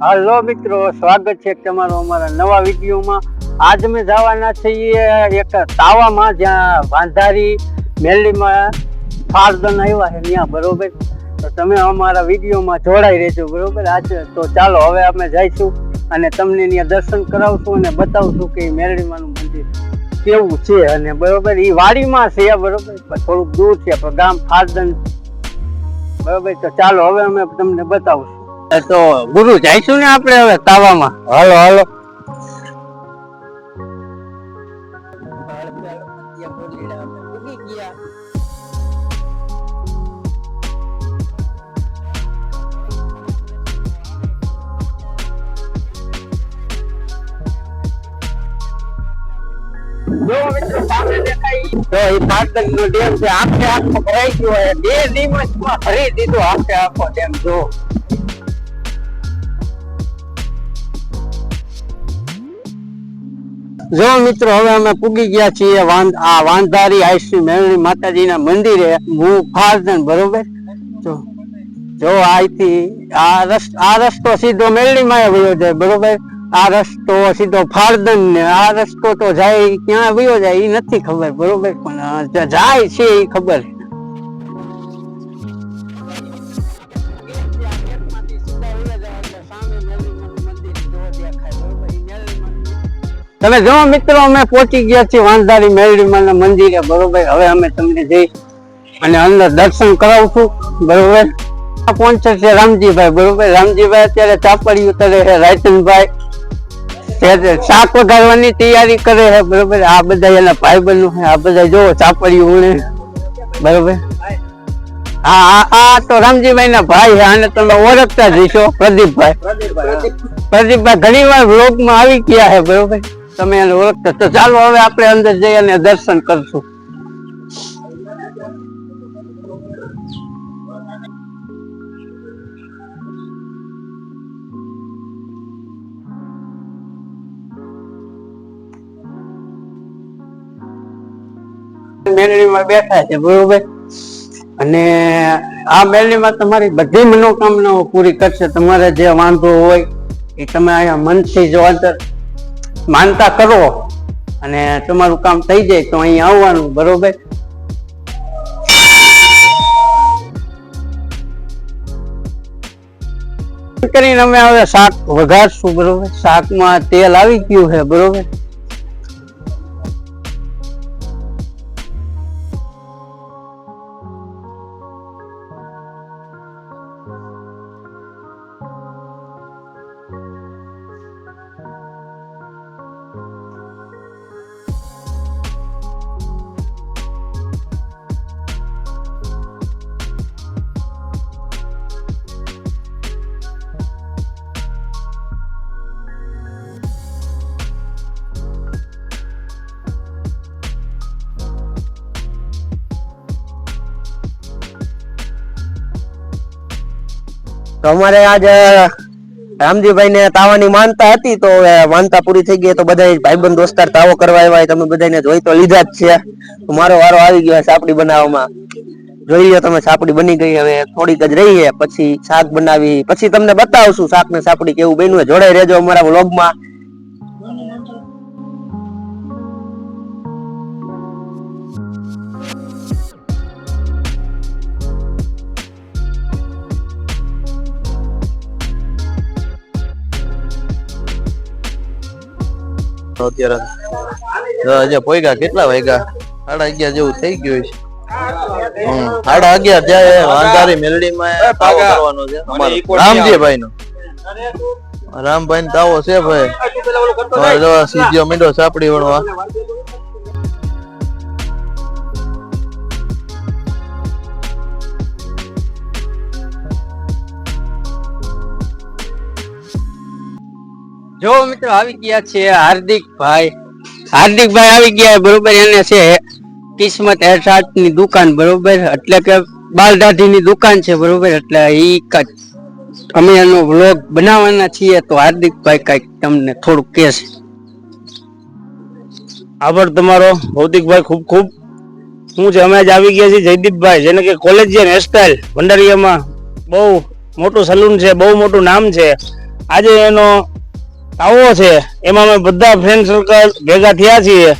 હાલો મિત્રો, સ્વાગત છે તમારો અમારા નવા વિડીયોમાં. આજ અમે જવાના છીએ એક તાવામાં જ્યાં વાંધારી મેલડીમાં ફાળદન આવ્યા છે, ત્યાં, બરોબર? તો તમે અમારા વિડીયોમાં જોડાઈ રહેજો, બરોબર? આજે તો ચાલો, હવે અમે જઈશું અને તમને ત્યાં દર્શન કરાવશું અને બતાવશું કે મેળીમાનું મંદિર કેવું છે અને, બરોબર? એ વાડીમાં છે, બરોબર? થોડુંક દૂર છે, પણ ગામ ફાળદન બરોબર? તો ચાલો, હવે અમે તમને બતાવશું. તો ગુરુ જઈશું ને આપણે હવે તાવામાં? હાલો હાલો. તો એ પાટણ નો ડેમ છે આખે આખો ભરાઈ ગયો બે દિવસમાં ભરી દીધો આખે આખો ડેમ જો. જો મિત્રો હવે અમે પૂગી ગયા છીએ આ વાંધારી આઈશ્રી મેળવી માતાજીના મંદિરે. હું ફારદન બરોબર? જો જો આઈથી આ રસ્તો આ રસ્તો સીધો મેળવીમાં વયો જાય, બરોબર? આ રસ્તો સીધો ફારદન ને આ રસ્તો તો જાય, ક્યાં વયો જાય એ નથી ખબર, બરોબર? પણ જાય છે એ ખબર. તમે જો મિત્રો, અમે પહોંચી ગયા છીએ વાંધારી મેરડીમાં મંદિરે, બરોબર? હવે અમે તમને જઈ અને અંદર દર્શન કરાવશું, બરોબર? પહોંચે છે રામજીભાઈ, બરોબર? રામજીભાઈ અત્યારે ચાપડી ઉતરે છે રાયચંદભાઈ શાક વઘારવાની તૈયારી કરે છે, બરોબર? આ બધા એના ભાઈ બહેનો છે, આ બધા જો ચાપડી ઉણે, બરોબર? હા આ આ તો રામજીભાઈ ના ભાઈ આને તમે ઓળખતા જ પ્રદીપભાઈ. પ્રદીપભાઈ ઘણી વાર વ્લોગમાં આવી ગયા છે, બરોબર? તમે એને ઓળખતા તો ચાલો હવે આપણે અંદર જઈ અને દર્શન કરશું. મેલડીમાં બેઠા છે, બરોબર? અને આ મેલડીમાં તમારી બધી મનોકામનાઓ પૂરી કરશે. તમારે જે વાંધો હોય એ તમે અહીંયા મનથી અંદર માનતા કરો અને તમારું કામ થઈ જાય તો અહીં આવવાનું, બરોબર? કરીને અમે હવે શાક વઘારશું, બરોબર? શાકમાં તેલ આવી ગયું છે, બરોબર? તો અમારે આજ રામજીભાઈ ને તાવાની માનતા હતી, તો માનતા પૂરી થઈ ગઈ, તો બધા ભાઈબંધ દોસ્તાર તાવો કરવા આવ્યા તમે બધાને જોઈ તો લીધા જ છે. મારો વારો આવી ગયો સાપડી બનાવવામાં. જોઈ લો તમે, સાપડી બની ગઈ, હવે થોડીક જ રહી છે પછી શાક બનાવી, પછી તમને બતાવશું શાક ને સાપડી કેવું બન્યું છે. જોડાઈ રહેજો અમારા વ્લોગમાં. અત્યારે હજી પોઈગા કેટલા વાગ્યા? સાડા અગિયાર જેવું થઈ ગયું છે સાડા અગિયાર જાય વાંધારી મેલડીમાં કરવાનો છે. અમારો રામજીભાઈ નો રામભાઈ નો તાવો છે ભાઈ. સીધો મીંડો સાપડી વણવા. જો મિત્રો આવી ગયા છે હાર્દિકભાઈ હાર્દિકભાઈ આવી ગયા બરોબર, એને છે કિસ્મત હેરસાટની દુકાન, બરોબર? એટલે કે બાલ દાઢીની દુકાન છે, બરોબર? એટલે ઈ અમે એનો વ્લોગ બનાવવાના છીએ, તો હાર્દિકભાઈ કંઈક તમને થોડુંક કહેશે. આભાર તમારો ભૌતિકભાઈ ખૂબ ખૂબ. હું છે અમે જ આવી ગયા છીએ જયદીપભાઈ, જેને કે કોલેજિયન હેરસ્ટાઇલ ભંડારીયામાં બહુ મોટું સલૂન છે, બહુ મોટું નામ છે. આજે એનો આવો છે. એમાં અમે બધા ફ્રેન્ડ સર્કલ ભેગા થયા છીએ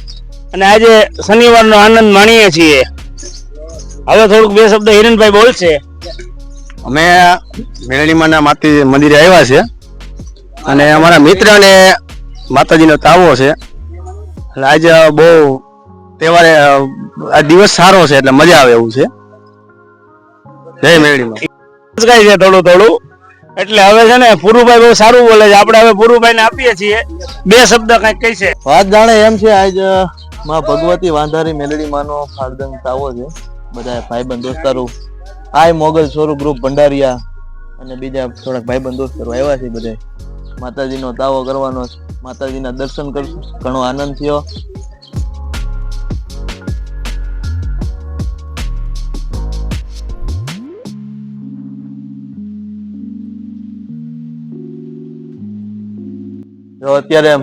અને આજે શનિવારનો આનંદ માણીએ છીએ. હવે થોડુંક બે શબ્દ હિરણભાઈ બોલશે. અમે મેળણીમાના માતી મંદિરે આવ્યા છે અને અમારા મિત્રને માતાજીનો તાવો છે. એટલે આજે બહુ તહેવારે આ દિવસ સારો છે એટલે મજા આવે એવું છે. જય મેળણીમાં. થોડું થોડું. એટલે હવે છે ને પુરુભાઈ બહુ સારું બોલે છે. આપણે હવે પુરુભાઈને આપીએ છીએ. બે શબ્દ કંઈક કહી છે વાત જાણે એમ છે, આજમાં ભગવતી વાંધારી મેલડી માનો ફાળદંગ તાવો છે. બધા ભાઈબંધ દોસ્તારો. આય મોગલ સ્વરૂપ ગ્રુપ ભંડારિયા અને બીજા થોડાક ભાઈબંધ દોસ્તારો આવ્યા છે બધા માતાજીનો તાવો કરવાનો. માતાજીના દર્શન કરશું. ઘણો આનંદ થયો. જો અત્યારે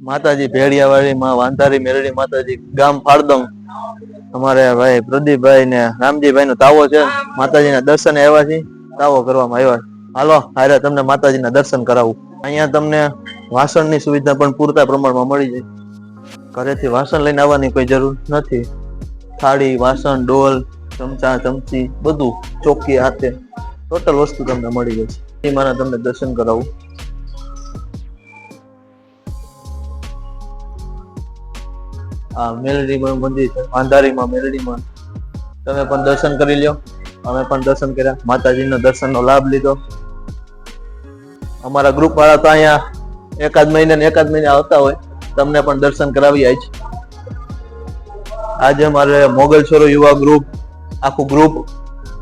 માતાજી ભેડિયાવાડી માં વાંધારી મેરડી માતાજી ગામ ફાળદમ. અમારે ભાઈ પ્રદીપભાઈ ને રામજીભાઈ નો તાવો છે. માતાજીના દર્શન આવ્યા છે. તાવો કરવામાં આવ્યા છે. હાલો, હારે તમને માતાજીના દર્શન કરાવું. અહીંયા તમને વાસણની સુવિધા પણ પૂરતા પ્રમાણમાં મળી જાય. ઘરેથી વાસણ લઈને આવવાની કોઈ જરૂર નથી. થાળી, વાસણ, ડોલ, ચમચા, ચમચી, બધું ચોખ્ખી હાથે. ટોટલ વસ્તુ તમને મળી જશે. એ મારા તમને દર્શન કરાવું. મેલડીમાં મંદિર છે અંધારીમાં મેલડીમાં. તમે પણ દર્શન કરી લ્યો. અમે પણ દર્શન કર્યા. માતાજીનો દર્શનનો લાભ લીધો. અમારા ગ્રુપ વાળા તો અહીંયા એકાદ મહિને એકાદ મહિને આવતા હોય. તમને પણ દર્શન કરાવી આજ આજે અમારે મોગલ યુવા ગ્રુપ, આખું ગ્રુપ,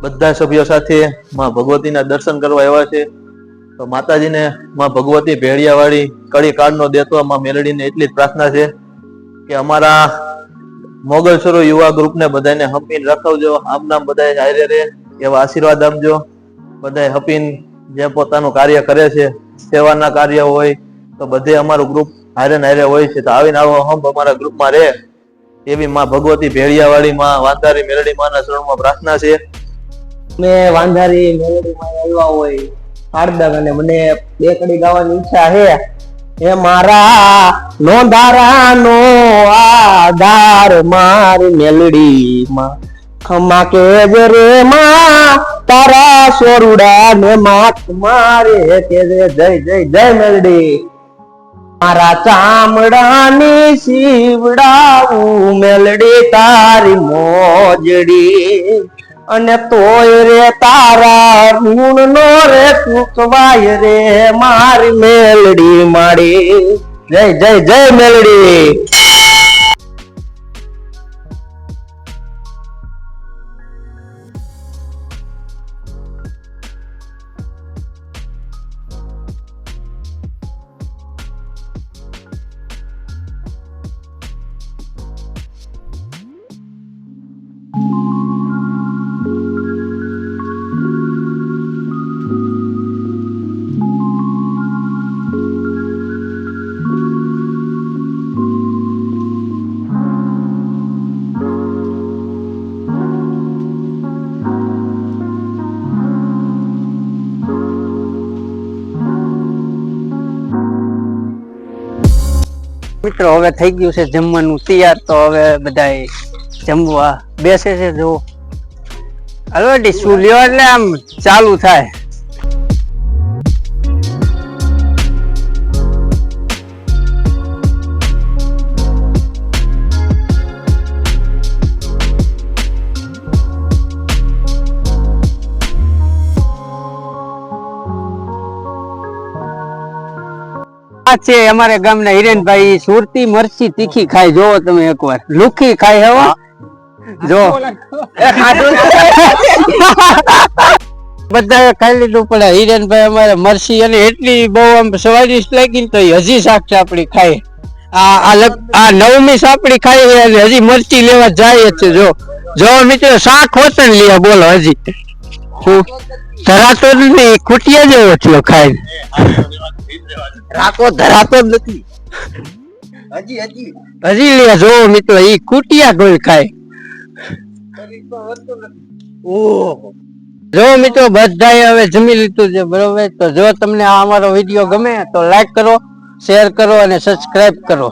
બધા સભ્યો સાથે માં ભગવતીના દર્શન કરવા આવ્યા છે. તો માતાજીને માં ભગવતી ભેળિયાવાળી કડી કાળનો દેતો માં મેલડીને એટલી જ પ્રાર્થના છે. કે અમારા મોગલ સ્વરૂપ યુવા ગ્રુપને બધાને હપીન રખાવજો આમ નામ બધા હારે રે, એવા આશીર્વાદ આપજો. બધા હપીન જે પોતાનું કાર્ય કરે છે, સેવાના કાર્ય હોય, તો બધે અમારું ગ્રુપ હારે ને હારે હોય છે. તો આવીને આવો હંપ અમારા ગ્રુપમાં રહે એવી માં ભગવતી ભેળિયાવાળી માં વાંધારી મેલડી માના શરણમાં પ્રાર્થના છે. મે વાંધારી મેલોડીમાં આવ્યા હોય હાર્દક અને મને બે કડી ગાવાની ઈચ્છા છે. એ મારા નોંધારાનો આધાર, મારી મેલડીમાં. ખમા કે રે માં, તારા સોરુડા ને માત મારે કે જય જય જય મેલડી. મારા ચામડાની શિવડાવું મેલડી, તારી મોજડી. અને તોય રે તારા ગુણ નો રે ચૂકવાય રે, મારી મેલડી માડી. જય જય જય મેલડી. મિત્રો, હવે થઈ ગયું છે જમવાનું તૈયાર. તો હવે બધા જમવા બેસે છે જો ઓલરેડી શું લ્યો એટલે આમ ચાલુ થાય. આ છે અમારે ગામના હિરેનભાઈ સુરતી મરચી તીખી ખાય. જોવો તમે એકવાર. લુખી ખાય હવા જો બધા ખાઈ લીધું પડે હિરેનભાઈ અમારે મરચી અને એટલી બહુ આમ સ્વાદિષ્ટ લાગી તો હજી શાક સાપડી ખાય. આ આ નવમી સાપડી ખાઈ છે અને હજી મરચી લેવા જાય જ છે. જો જો મિત્રો શાક હોત ને લે બોલો હજી. ધરાતો નથી કુટિયા જેવો થયો ખાઈ રાખો ધરાતો જ નથી. હજી હજી. હજી લે જો મિત્રો ઈ કુટિયા ગોળ ખાય. ઓહો. જો મિત્રો બધાએ હવે જમી લીધું છે બરોબર? તો જો તમને આ અમારો વીડિયો ગમે તો લાઈક કરો શેર કરો અને સબસ્ક્રાઇબ કરો.